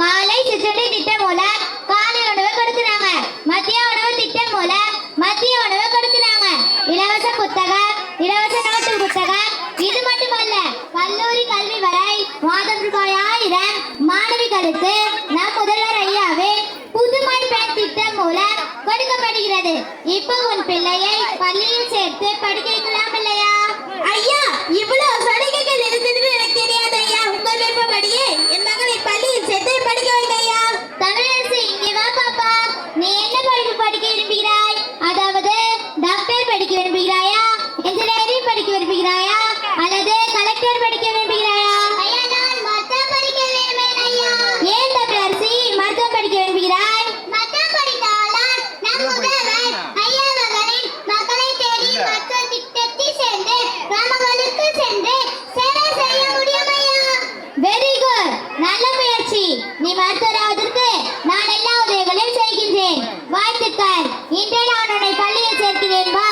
காலை சிற்றுண்டி திட்டம் மூலம் காலை உணவு கொடுக்கிறாங்க. மத்திய உணவு திட்டம் மூலம் மத்திய உணவு கொடுக்கிறாங்க. இலவச புத்தகம் இலவச நோட்டு புத்தகம் இது மட்டுமல்ல கல்லூரி கல்வி வரை மாதம் ரூபாய் ஆயிரம் மாணவிகளுக்கு நம் முதல்வர் ஐயாவே புதுமை பெண் திட்டம் மூலம் கொடுக்கப்படுகிறது. இப்போ உன் பிள்ளையை பள்ளியில் சேர்த்து படிக்க விரும்புகிறாய்? அதாவது டாக்டர் படிக்க விரும்புகிறாயா? இன்ஜினியரிங் படிக்க விரும்புகிறாயா? அல்லது கலெக்டர் படிக்க விரும்புகிறாயா? ஏன் டாக்டர் அரசி மருத்துவம் படிக்க விரும்புகிறாய்? நல்ல முயற்சி. நீ மருத்துவ இன்றே நான் உன்னை பள்ளியில் சேர்க்கிறேன் வா